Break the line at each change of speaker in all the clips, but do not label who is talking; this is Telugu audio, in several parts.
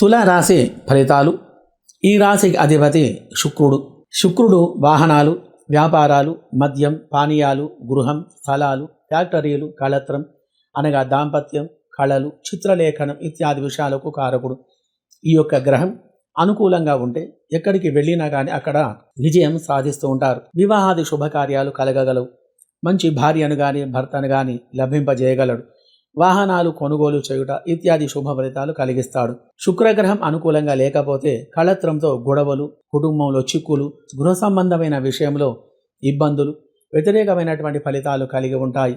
తులరాశే ఫలితాలు. ఈ రాశికి అధిపతి శుక్రుడు. శుక్రుడు వాహనాలు వ్యాపారాలు మద్యం పానీయాలు గృహం స్థలాలు ఫ్యాక్టరీలు కళత్రం అనగా దాంపత్యం కళలు చిత్రలేఖనం ఇత్యాది విషయాలకు కారకుడు. ఈ యొక్క గ్రహం అనుకూలంగా ఉంటే ఎక్కడికి వెళ్ళినా కానీ అక్కడ విజయం సాధిస్తూ ఉంటారు. వివాహాది శుభకార్యాలు కలగగలవు. మంచి భార్యను కానీ భర్తను కానీ లభింపజేయగలడు. వాహనాలు కొనుగోలు చేయుట ఇత్యాది శుభ ఫలితాలు కలిగిస్తాడు. శుక్రగ్రహం అనుకూలంగా లేకపోతే కళత్రంతో గొడవలు కుటుంబంలో చిక్కులు గృహ సంబంధమైన విషయంలో ఇబ్బందులు వ్యతిరేకమైనటువంటి ఫలితాలు కలిగి ఉంటాయి.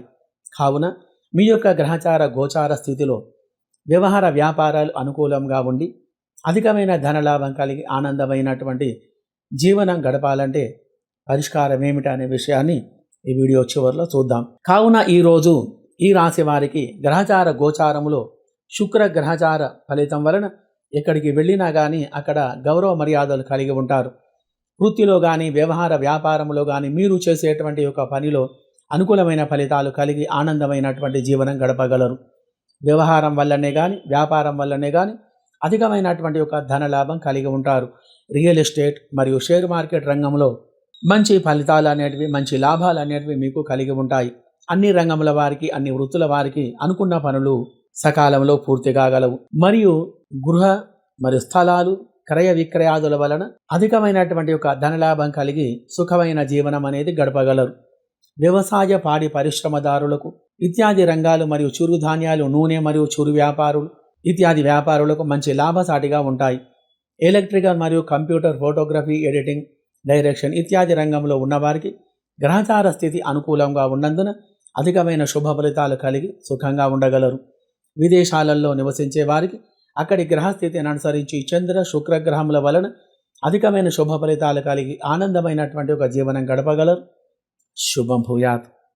కావున మీ యొక్క గ్రహచార గోచార స్థితిలో వ్యవహార వ్యాపారాలు అనుకూలంగా ఉండి అధికమైన ధనలాభం కలిగి ఆనందమైనటువంటి జీవనం గడపాలంటే పరిష్కారం ఏమిటనే విషయాన్ని ఈ వీడియో చివరిలో చూద్దాం. కావున ఈరోజు ఈ రాశి వారికి గ్రహచార గోచారములో శుక్ర గ్రహచార ఫలితం వలన ఎక్కడికి వెళ్ళినా కానీ అక్కడ గౌరవ మర్యాదలు కలిగి ఉంటారు. వృత్తిలో కానీ వ్యవహార వ్యాపారంలో కానీ మీరు చేసేటువంటి ఒక పనిలో అనుకూలమైన ఫలితాలు కలిగి ఆనందమైనటువంటి జీవనం గడపగలరు. వ్యవహారం వల్లనే కానీ వ్యాపారం వల్లనే కానీ అధికమైనటువంటి ఒక ధన లాభం కలిగి ఉంటారు. రియల్ ఎస్టేట్ మరియు షేర్ మార్కెట్ రంగంలో మంచి ఫలితాలు అనేటివి మంచి లాభాలు అనేటివి మీకు కలిగి ఉంటాయి. అన్ని రంగముల వారికి అన్ని వృత్తుల వారికి అనుకున్న పనులు సకాలంలో పూర్తి కాగలవు మరియు గృహ మరియు స్థలాలు క్రయ విక్రయాదుల వలన అధికమైనటువంటి ఒక ధనలాభం కలిగి సుఖమైన జీవనం అనేది గడపగలరు. వ్యవసాయ పాడి పరిశ్రమదారులకు ఇత్యాది రంగాలు మరియు చిరుధాన్యాలు నూనె మరియు చిరు వ్యాపారులు ఇత్యాది వ్యాపారులకు మంచి లాభసాటిగా ఉంటాయి. ఎలక్ట్రికల్ మరియు కంప్యూటర్ ఫోటోగ్రఫీ ఎడిటింగ్ డైరెక్షన్ ఇత్యాది రంగంలో ఉన్నవారికి గ్రహచార స్థితి అనుకూలంగా ఉన్నందున అధికమైన శుభ ఫలితాలు కలిగి సుఖంగా ఉండగలరు. విదేశాలలో నివసించే వారికి అక్కడి గ్రహస్థితిని అనుసరించి చంద్ర శుక్రగ్రహముల వలన అధికమైన శుభ ఫలితాలు కలిగి ఆనందమైనటువంటి ఒక జీవనం గడపగలరు. శుభం భూయాత్.